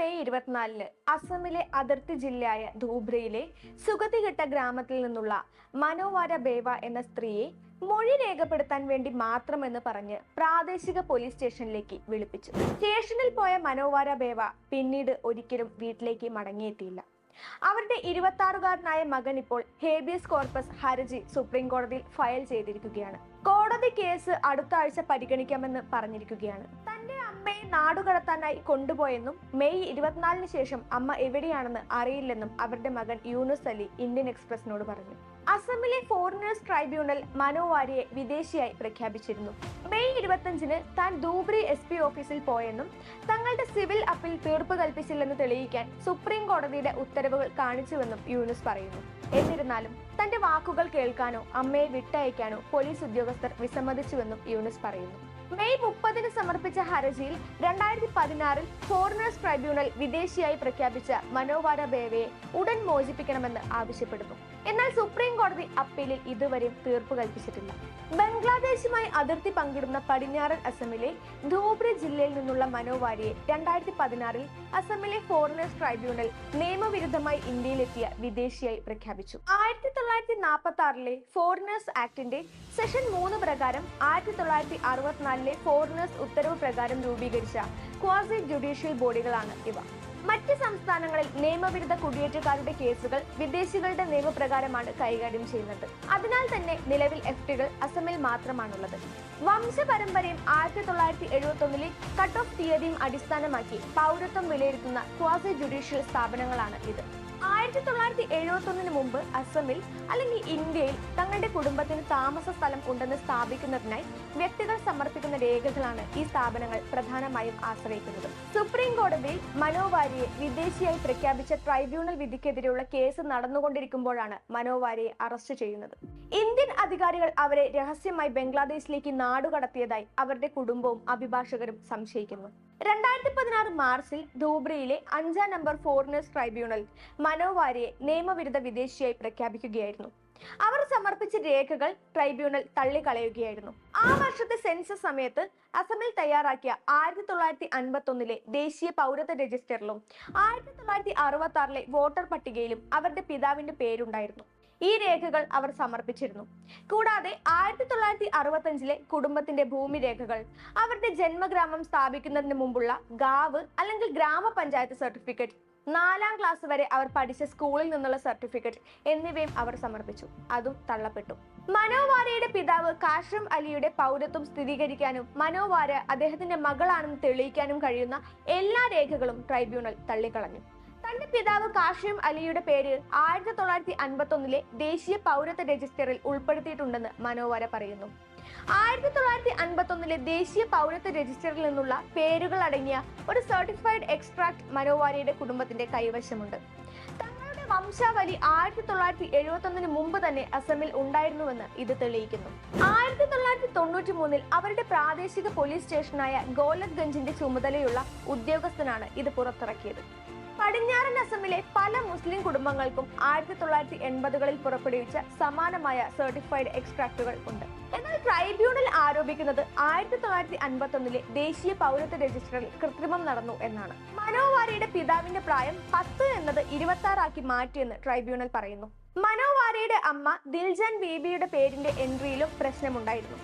May ഇരുപത്തിനാലിന് അസമിലെ അതിർത്തി ജില്ലയായ ധൂബ്രയിലെ സുഗതിഘട്ട ഗ്രാമത്തിൽ നിന്നുള്ള മനോവാര ബേവ എന്ന സ്ത്രീയെ മൊഴി രേഖപ്പെടുത്താൻ വേണ്ടി മാത്രമെന്ന് പറഞ്ഞ് പ്രാദേശിക പോലീസ് സ്റ്റേഷനിലേക്ക് വിളിപ്പിച്ചു. സ്റ്റേഷനിൽ പോയ മനോവാര ബേവ പിന്നീട് ഒരിക്കലും വീട്ടിലേക്ക് മടങ്ങിയെത്തിയില്ല. അവരുടെ ഇരുപത്തി ആറുകാരനായ മകൻ ഇപ്പോൾ ഹേബിയസ് കോർപ്പസ് ഹർജി സുപ്രീം കോടതിയിൽ ഫയൽ ചെയ്തിരിക്കുകയാണ്. കോടതി കേസ് അടുത്ത ആഴ്ച പരിഗണിക്കാമെന്ന് പറഞ്ഞിരിക്കുകയാണ്. തന്റെ അമ്മയെ നാടുകടത്താനായി കൊണ്ടുപോയെന്നും മെയ് ഇരുപത്തിനാലിന് ശേഷം അമ്മ എവിടെയാണെന്ന് അറിയില്ലെന്നും അവരുടെ മകൻ യൂനുസ് അലി ഇന്ത്യൻ എക്സ്പ്രസിനോട് പറഞ്ഞു. അസമിലെ ഫോറിനേഴ്സ് ട്രൈബ്യൂണൽ മനോവാരിയെ വിദേശിയായി പ്രഖ്യാപിച്ചിരുന്നു. മെയ് ഇരുപത്തഞ്ചിന് താൻ ധൂബ്രി എസ് പി ഓഫീസിൽ പോയെന്നും തങ്ങളുടെ സിവിൽ അപ്പീൽ തീർപ്പ് കൽപ്പിച്ചില്ലെന്ന് തെളിയിക്കാൻ സുപ്രീം കോടതിയുടെ ഉത്തരവുകൾ കാണിച്ചുവെന്നും യൂനുസ് പറയുന്നു. എന്നിരുന്നാലും തന്റെ വാക്കുകൾ കേൾക്കാനോ അമ്മയെ വിട്ടയക്കാനോ പോലീസ് ഉദ്യോഗസ്ഥർ വിസമ്മതിച്ചുവെന്നും യൂനുസ് പറയുന്നു. മെയ് മുപ്പതിന് സമർപ്പിച്ച ഹർജിയിൽ രണ്ടായിരത്തി പതിനാറിൽ ഫോറിനേഴ്സ് ട്രൈബ്യൂണൽ വിദേശിയായി പ്രഖ്യാപിച്ച മനോവാര ബേവയെ ഉടൻ മോചിപ്പിക്കണമെന്ന് ആവശ്യപ്പെടുന്നു. എന്നാൽ സുപ്രീം കോടതി അപ്പീലിൽ ഇതുവരെയും തീർപ്പ് കൽപ്പിച്ചിട്ടില്ല. ബംഗ്ലാദേശുമായി അതിർത്തി പങ്കിടുന്ന പടിഞ്ഞാറൻ അസമിലെ ധൂബ്രി ജില്ലയിൽ നിന്നുള്ള മനോവാരിയെ രണ്ടായിരത്തി പതിനാറിൽ അസമിലെ ഫോറിനേഴ്സ് ട്രൈബ്യൂണൽ നിയമവിരുദ്ധമായി ഇന്ത്യയിലെത്തിയ വിദേശിയായി പ്രഖ്യാപിച്ചു. ആയിരത്തി തൊള്ളായിരത്തി നാൽപ്പത്തി ആറിലെ ഫോറിനേഴ്സ് ആക്ടിന്റെ സെഷൻ മൂന്ന് പ്രകാരം ആയിരത്തി തൊള്ളായിരത്തി അറുപത്തിനാലിലെ ഫോറിനേഴ്സ് ഉത്തരവ് പ്രകാരം രൂപീകരിച്ച ക്വാസി ജുഡീഷ്യൽ ബോഡികളാണ് ഇവ. മറ്റ് സംസ്ഥാനങ്ങളിൽ നിയമവിരുദ്ധ കുടിയേറ്റക്കാരുടെ കേസുകൾ വിദേശികളുടെ നിയമപ്രകാരമാണ് കൈകാര്യം ചെയ്യുന്നത്. അതിനാൽ തന്നെ നിലവിൽ എഫ് ടികൾ അസമിൽ മാത്രമാണുള്ളത്. വംശപരമ്പരയും ആയിരത്തി തൊള്ളായിരത്തി എഴുപത്തി ഒന്നിലെ കട്ട് ഓഫ് തീയതിയും അടിസ്ഥാനമാക്കി പൗരത്വം വിലയിരുത്തുന്ന ക്വാസി ജുഡീഷ്യൽ സ്ഥാപനങ്ങളാണ് ഇത്. ആയിരത്തി തൊള്ളായിരത്തി എഴുപത്തി ഒന്നിന് മുമ്പ് അസമിൽ അല്ലെങ്കിൽ ഇന്ത്യയിൽ തങ്ങളുടെ കുടുംബത്തിന് താമസ സ്ഥലം ഉണ്ടെന്ന് സ്ഥാപിക്കുന്നതിനായി വ്യക്തികൾ സമർപ്പിക്കുന്ന രേഖകളാണ് ഈ സ്ഥാപനങ്ങൾ പ്രധാനമായും ആശ്രയിക്കുന്നത്. സുപ്രീം കോടതിയിൽ മനോവാരിയെ വിദേശിയായി പ്രഖ്യാപിച്ച ട്രൈബ്യൂണൽ വിധിക്കെതിരെയുള്ള കേസ് നടന്നുകൊണ്ടിരിക്കുമ്പോഴാണ് മനോവാരിയെ അറസ്റ്റ് ചെയ്യുന്നത്. ഇന്ത്യൻ അധികാരികൾ അവരെ രഹസ്യമായി ബംഗ്ലാദേശിലേക്ക് നാടുകടത്തിയതായി അവരുടെ കുടുംബവും അഭിഭാഷകരും സംശയിക്കുന്നു. രണ്ടായിരത്തി പതിനാറ് മാർച്ചിൽ ധൂബ്രിയിലെ അഞ്ചാം നമ്പർ ഫോറിനേഴ്സ് ട്രൈബ്യൂണൽ മനോവാരിയെ നിയമവിരുദ്ധ വിദേശിയായി പ്രഖ്യാപിക്കുകയായിരുന്നു. അവർ സമർപ്പിച്ച രേഖകൾ ട്രൈബ്യൂണൽ തള്ളിക്കളയുകയായിരുന്നു. ആ വർഷത്തെ സെൻസസ് സമയത്ത് അസമിൽ തയ്യാറാക്കിയ ആയിരത്തി തൊള്ളായിരത്തി അൻപത്തി ഒന്നിലെ ദേശീയ പൗരത്വ രജിസ്റ്ററിലും ആയിരത്തി തൊള്ളായിരത്തി അറുപത്തി ആറിലെ വോട്ടർ പട്ടികയിലും അവരുടെ പിതാവിന്റെ പേരുണ്ടായിരുന്നു. ഈ രേഖകൾ അവർ സമർപ്പിച്ചിരുന്നു. കൂടാതെ ആയിരത്തി തൊള്ളായിരത്തി അറുപത്തഞ്ചിലെ കുടുംബത്തിന്റെ ഭൂമി രേഖകൾ അവരുടെ ജന്മഗ്രാമം സ്ഥാപിക്കുന്നതിന് മുമ്പുള്ള ഗാവ് അല്ലെങ്കിൽ ഗ്രാമപഞ്ചായത്ത് സർട്ടിഫിക്കറ്റ് നാലാം ക്ലാസ് വരെ അവർ പഠിച്ച സ്കൂളിൽ നിന്നുള്ള സർട്ടിഫിക്കറ്റ് എന്നിവയും അവർ സമർപ്പിച്ചു. അതും തള്ളപ്പെട്ടു. മനോവാരയുടെ പിതാവ് കാഷ്രം അലിയുടെ പൗരത്വം സ്ഥിരീകരിക്കാനും മനോവാര അദ്ദേഹത്തിന്റെ മകളാണെന്ന് തെളിയിക്കാനും കഴിയുന്ന എല്ലാ രേഖകളും ട്രൈബ്യൂണൽ തള്ളിക്കളഞ്ഞു. തന്റെ പിതാവ് കാഷിം അലിയുടെ പേര് ആയിരത്തി തൊള്ളായിരത്തി അൻപത്തി ഒന്നിലെ ദേശീയ പൗരത്വ രജിസ്റ്ററിൽ ഉൾപ്പെടുത്തിയിട്ടുണ്ടെന്ന് മനോവര പറയുന്നു. ആയിരത്തി തൊള്ളായിരത്തി അൻപത്തി ഒന്നിലെ ദേശീയ പൗരത്വ രജിസ്റ്ററിൽ നിന്നുള്ള പേരുകൾ അടങ്ങിയ ഒരു സർട്ടിഫൈഡ് എക്സ്ട്രാക്ട് മനോവാരയുടെ കുടുംബത്തിന്റെ കൈവശമുണ്ട്. തങ്ങളുടെ വംശാവലി ആയിരത്തി തൊള്ളായിരത്തി എഴുപത്തി ഒന്നിന് മുമ്പ് തന്നെ അസമിൽ ഉണ്ടായിരുന്നുവെന്ന് ഇത് തെളിയിക്കുന്നു. ആയിരത്തി തൊള്ളായിരത്തി തൊണ്ണൂറ്റി മൂന്നിൽ അവരുടെ പ്രാദേശിക പോലീസ് സ്റ്റേഷനായ ഗോലത്ഗഞ്ചിന്റെ ചുമതലയുള്ള ഉദ്യോഗസ്ഥനാണ് ഇത് പുറത്തിറക്കിയത്. പടിഞ്ഞാറൻ അസമിലെ പല മുസ്ലിം കുടുംബങ്ങൾക്കും ആയിരത്തി തൊള്ളായിരത്തി എൺപതുകളിൽ പുറപ്പെടുവിച്ച സമാനമായ സർട്ടിഫൈഡ് എക്സ്ട്രാക്റ്റുകൾ ഉണ്ട്. എന്നാൽ ട്രൈബ്യൂണൽ ആരോപിക്കുന്നത് ആയിരത്തി തൊള്ളായിരത്തി അൻപത്തി ഒന്നിലെ ദേശീയ പൗരത്വ രജിസ്റ്ററിൽ കൃത്രിമം നടന്നു എന്നാണ്. മനോവാരിയുടെ പിതാവിന്റെ പ്രായം പത്ത് എന്നത് ഇരുപത്തി ആറാക്കി മാറ്റിയെന്ന് ട്രൈബ്യൂണൽ പറയുന്നു. മനോവാരിയുടെ അമ്മ ദിൽജൻ ബീബിയുടെ പേരിന്റെ എൻട്രിയിലും പ്രശ്നമുണ്ടായിരുന്നു.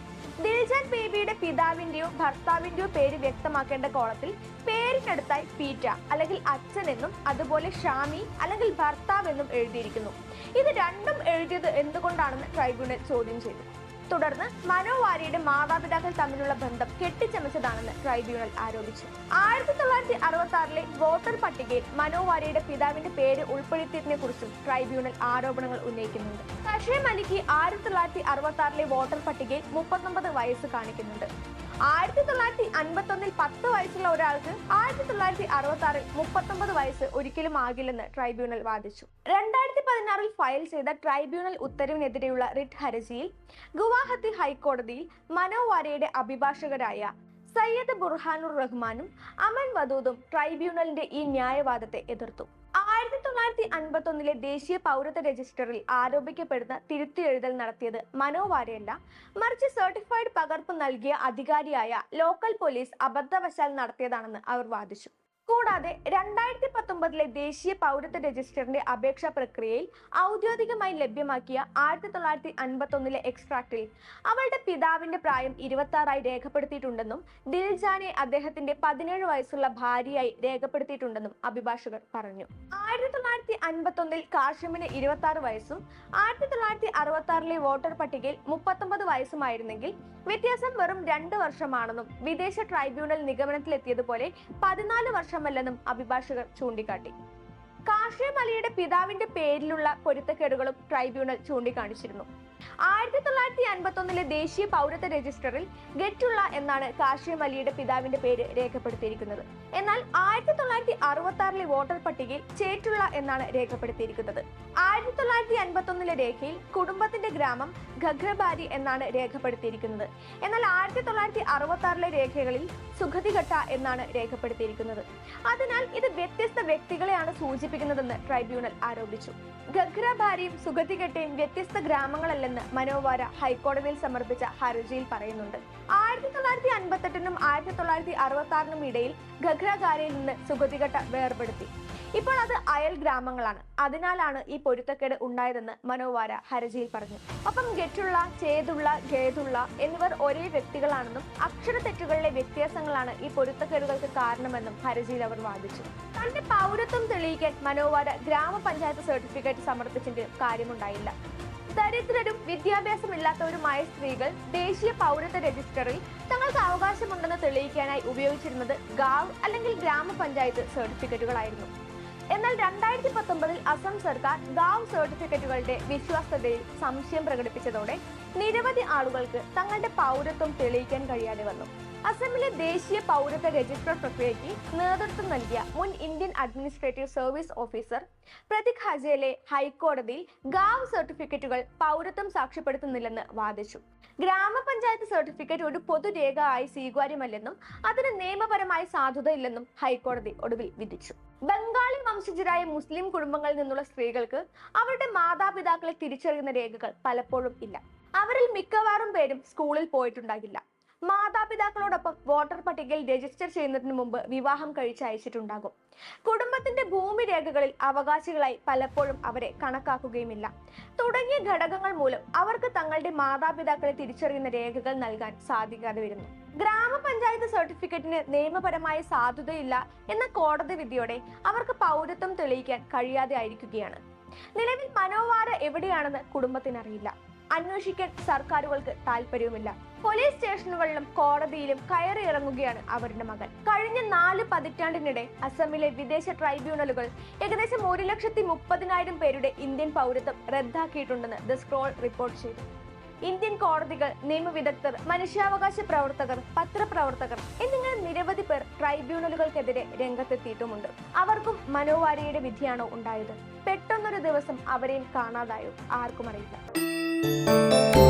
ദിൽജാൻ ബേബിയുടെ പിതാവിന്റെയോ ഭർത്താവിന്റെയോ പേര് വ്യക്തമാക്കേണ്ട കോളത്തിൽ പേരിനടുത്തായി പീറ്റ അല്ലെങ്കിൽ അച്ഛൻ എന്നും അതുപോലെ ഷാമി അല്ലെങ്കിൽ ഭർത്താവ് എന്നും എഴുതിയിരിക്കുന്നു. ഇത് രണ്ടും എഴുതിയത് എന്തുകൊണ്ടാണെന്ന് ട്രൈബ്യൂണൽ ചോദ്യം ചെയ്തു. തുടർന്ന് മനോവാരിയുടെ മാതാപിതാക്കൾ തമ്മിലുള്ള ബന്ധം കെട്ടിച്ചമച്ചതാണെന്ന് ട്രൈബ്യൂണൽ ആരോപിച്ചു. ആയിരത്തി തൊള്ളായിരത്തി അറുപത്തി ആറിലെ വോട്ടർ പട്ടികയിൽ മനോവാരിയുടെ പിതാവിന്റെ പേര് ഉൾപ്പെടുത്തിയതിനെ കുറിച്ചും ട്രൈബ്യൂണൽ ആരോപണങ്ങൾ ഉന്നയിക്കുന്നുണ്ട്. കഷേം മലിക്ക് ആയിരത്തി തൊള്ളായിരത്തി അറുപത്തി ആറിലെ വോട്ടർ പട്ടികയിൽ മുപ്പത്തൊമ്പത് വയസ്സ് കാണിക്കുന്നുണ്ട്. ആയിരത്തി തൊള്ളായിരത്തി അൻപത്തി ഒന്നിൽ പത്ത് വയസ്സുള്ള ഒരാൾക്ക് ആയിരത്തി തൊള്ളായിരത്തി അറുപത്തി ആറിൽ മുപ്പത്തൊമ്പത് വയസ്സ് ഒരിക്കലും ആകില്ലെന്ന് ട്രൈബ്യൂണൽ വാദിച്ചു. രണ്ടായിരത്തി പതിനാറിൽ ഫയൽ ചെയ്ത ട്രൈബ്യൂണൽ ഉത്തരവിനെതിരെയുള്ള റിട്ട് ഹർജിയിൽ ഗുവാഹത്തി ഹൈക്കോടതിയിൽ മനോവാരയുടെ അഭിഭാഷകരായ സയ്യദ് ബുർഹാനുർ റഹ്മാനും അമൻ വദൂദും ട്രൈബ്യൂണലിന്റെ ഈ ന്യായവാദത്തെ എതിർത്തു. തൊള്ളായിരത്തി അൻപത്തി ഒന്നിലെ ദേശീയ പൗരത്വ രജിസ്റ്ററിൽ ആരോപിക്കപ്പെടുന്ന തിരുത്തിയെഴുതൽ നടത്തിയത് മനോവാരയല്ല മറിച്ച് സർട്ടിഫൈഡ് പകർപ്പ് നൽകിയ അധികാരിയായ ലോക്കൽ പോലീസ് അബദ്ധവശാൽ നടത്തിയതാണെന്ന് അവർ വാദിച്ചു. കൂടാതെ രണ്ടായിരത്തി പത്തൊമ്പതിലെ ദേശീയ പൗരത്വ രജിസ്റ്ററിന്റെ അപേക്ഷാ പ്രക്രിയയിൽ ഔദ്യോഗികമായി ലഭ്യമാക്കിയ ആയിരത്തി തൊള്ളായിരത്തി അൻപത്തി ഒന്നിലെ എക്സ്ട്രാക്റ്റിൽ അവളുടെ പിതാവിന്റെ പ്രായം ഇരുപത്തി ആറായി രേഖപ്പെടുത്തിയിട്ടുണ്ടെന്നും ദിൽജാനെ അദ്ദേഹത്തിന്റെ പതിനേഴ് വയസ്സുള്ള ഭാര്യയായി രേഖപ്പെടുത്തിയിട്ടുണ്ടെന്നും അഭിഭാഷകർ പറഞ്ഞു. ആയിരത്തി തൊള്ളായിരത്തി അൻപത്തി ഒന്നിൽ കാഷിമിന് ഇരുപത്തി ആറ് വയസ്സും ആയിരത്തി തൊള്ളായിരത്തി അറുപത്തി ആറിലെ വോട്ടർ പട്ടികയിൽ മുപ്പത്തൊമ്പത് വയസ്സുമായിരുന്നെങ്കിൽ വ്യത്യാസം വെറും രണ്ട് വർഷമാണെന്നും വിദേശ ട്രൈബ്യൂണൽ നിഗമനത്തിലെത്തിയതുപോലെ പതിനാല് വർഷമല്ലെന്നും അഭിഭാഷകർ ചൂണ്ടിക്കാട്ടി. കാർഷിക അലിയുടെ പിതാവിന്റെ പേരിലുള്ള പൊരുത്തക്കേടുകളും ട്രൈബ്യൂണൽ ചൂണ്ടിക്കാണിച്ചിരുന്നു. ആയിരത്തി തൊള്ളായിരത്തി അൻപത്തി ഒന്നിലെ ദേശീയ പൗരത്വ രജിസ്റ്ററിൽ ഗെറ്റുള്ള എന്നാണ് കാഷിം അലിയുടെ പിതാവിന്റെ പേര് രേഖപ്പെടുത്തിയിരിക്കുന്നത്. എന്നാൽ ആയിരത്തി തൊള്ളായിരത്തി അറുപത്തി ആറിലെ വോട്ടർ പട്ടികയിൽ ചേറ്റുള്ള എന്നാണ് രേഖപ്പെടുത്തിയിരിക്കുന്നത്. ആയിരത്തി തൊള്ളായിരത്തി അൻപത്തി ഒന്നിലെ രേഖയിൽ കുടുംബത്തിന്റെ ഗ്രാമം ഖഗ്രബാരി എന്നാണ് രേഖപ്പെടുത്തിയിരിക്കുന്നത്. എന്നാൽ ആയിരത്തി തൊള്ളായിരത്തി അറുപത്തി ആറിലെ രേഖകളിൽ സുഖതിഘട്ട എന്നാണ് രേഖപ്പെടുത്തിയിരിക്കുന്നത്. അതിനാൽ ഇത് വ്യത്യസ്ത വ്യക്തികളെയാണ് സൂചിപ്പിക്കുന്നതെന്ന് ട്രൈബ്യൂണൽ ആരോപിച്ചു. ഖഗ്രബാരിയും സുഗതിഘട്ടയും വ്യത്യസ്ത ഗ്രാമങ്ങളല്ലെന്ന് മനോവാര ഹൈക്കോടതിയിൽ സമർപ്പിച്ച ഹർജിയിൽ പറയുന്നുണ്ട്. ആയിരത്തി തൊള്ളായിരത്തി അൻപത്തെട്ടിനും ആയിരത്തി തൊള്ളായിരത്തി അറുപത്തി ആറിനും ഇടയിൽ ഗഗ്രാകാരയിൽ നിന്ന് സുഗതിഘട്ട വേർപെടുത്തി. ഇപ്പോൾ അത് അയൽ ഗ്രാമങ്ങളാണ്. അതിനാലാണ് ഈ പൊരുത്തക്കേട് ഉണ്ടായതെന്ന് മനോവാര ഹർജിയിൽ പറഞ്ഞു. ഒപ്പം ഗെറ്റുള്ള ചേതുള്ള ഖേതുള്ള എന്നിവർ ഒരേ വ്യക്തികളാണെന്നും അക്ഷരത്തെറ്റുകളിലെ വ്യത്യാസങ്ങളാണ് ഈ പൊരുത്തക്കേടുകൾക്ക് കാരണമെന്നും ഹർജിയിൽ അവർ വാദിച്ചു. തന്റെ പൗരത്വം തെളിയിക്കാൻ മനോവാര ഗ്രാമപഞ്ചായത്ത് സർട്ടിഫിക്കറ്റ് സമർപ്പിച്ചെങ്കിലും കാര്യമുണ്ടായില്ല. ദരിദ്രരും വിദ്യാഭ്യാസമില്ലാത്തവരുമായ സ്ത്രീകൾ ദേശീയ പൗരത്വ രജിസ്റ്ററിൽ തങ്ങൾക്ക് അവകാശമുണ്ടെന്ന് തെളിയിക്കാനായി ഉപയോഗിച്ചിരുന്നത് ഗാവ് അല്ലെങ്കിൽ ഗ്രാമപഞ്ചായത്ത് സർട്ടിഫിക്കറ്റുകളായിരുന്നു. എന്നാൽ രണ്ടായിരത്തി പത്തൊമ്പതിൽ അസം സർക്കാർ ഗാവ് സർട്ടിഫിക്കറ്റുകളുടെ വിശ്വാസ്യതയിൽ സംശയം പ്രകടിപ്പിച്ചതോടെ നിരവധി ആളുകൾക്ക് തങ്ങളുടെ പൗരത്വം തെളിയിക്കാൻ കഴിയാതെ വന്നു. അസമിലെ ദേശീയ പൗരത്വ രജിസ്റ്റർ പ്രക്രിയയ്ക്ക് നേതൃത്വം നൽകിയ മുൻ Indian administrative service officer Prateek Hajela ഹൈക്കോടതിയിൽ ഗാവ് സർട്ടിഫിക്കറ്റുകൾ പൗരത്വം സാക്ഷ്യപ്പെടുത്തുന്നില്ലെന്ന് വാദിച്ചു. ഗ്രാമപഞ്ചായത്ത് സർട്ടിഫിക്കറ്റ് ഒരു പൊതുരേഖ ആയി സ്വീകാര്യമല്ലെന്നും അതിന് നിയമപരമായ സാധുതയില്ലെന്നും ഹൈക്കോടതി ഒടുവിൽ വിധിച്ചു. ബംഗാളി വംശജരായ മുസ്ലിം കുടുംബങ്ങളിൽ നിന്നുള്ള സ്ത്രീകൾക്ക് അവരുടെ മാതാപിതാക്കളെ തിരിച്ചറിയുന്ന രേഖകൾ പലപ്പോഴും ഇല്ല. അവരിൽ മിക്കവാറും പേരും സ്കൂളിൽ പോയിട്ടുണ്ടാകില്ല. മാതാപിതാക്കളോടൊപ്പം വോട്ടർ പട്ടികയിൽ രജിസ്റ്റർ ചെയ്യുന്നതിന് മുമ്പ് വിവാഹം കഴിച്ച് അയച്ചിട്ടുണ്ടാകും കുടുംബത്തിന്റെ ഭൂമി രേഖകളിൽ അവകാശികളായി പലപ്പോഴും അവരെ കണക്കാക്കുകയുമില്ല. തുടങ്ങിയ ഘടകങ്ങൾ മൂലം അവർക്ക് തങ്ങളുടെ മാതാപിതാക്കളെ തിരിച്ചറിയുന്ന രേഖകൾ നൽകാൻ സാധിക്കാതെ വരുന്നു. ഗ്രാമപഞ്ചായത്ത് സർട്ടിഫിക്കറ്റിന് നിയമപരമായ സാധുതയില്ല എന്ന കോടതി വിധിയോടെ അവർക്ക് പൗരത്വം തെളിയിക്കാൻ കഴിയാതെ ആയിരിക്കുകയാണ് നിലവിൽ മനോവാര എവിടെയാണെന്ന് കുടുംബത്തിനറിയില്ല. അന്വേഷിക്കാൻ സർക്കാരുകൾക്ക് താല്പര്യവുമില്ല പോലീസ് സ്റ്റേഷനുകളിലും കോടതിയിലും കയറി ഇറങ്ങുകയാണ് അവരുടെ മകൻ. കഴിഞ്ഞ നാല് പതിറ്റാണ്ടിനിടെ അസമിലെ വിദേശ ട്രൈബ്യൂണലുകൾ ഏകദേശം ഒരു ലക്ഷത്തി മുപ്പതിനായിരം പേരുടെ ഇന്ത്യൻ പൗരത്വം റദ്ദാക്കിയിട്ടുണ്ടെന്ന് ദ സ്ക്രോൾ റിപ്പോർട്ട് ചെയ്തു. ഇന്ത്യൻ കോടതികൾ നിയമവിദഗ്ധർ മനുഷ്യാവകാശ പ്രവർത്തകർ പത്രപ്രവർത്തകർ എന്നിങ്ങനെ നിരവധി പേർ ട്രൈബ്യൂണലുകൾക്കെതിരെ രംഗത്തെത്തിയിട്ടുമുണ്ട്. അവർക്കും മനോവാരിയുടെ വിധിയാണോ ഉണ്ടായത്? പെട്ടെന്നൊരു ദിവസം അവരെയും കാണാതായോ? ആർക്കും അറിയില്ല. Música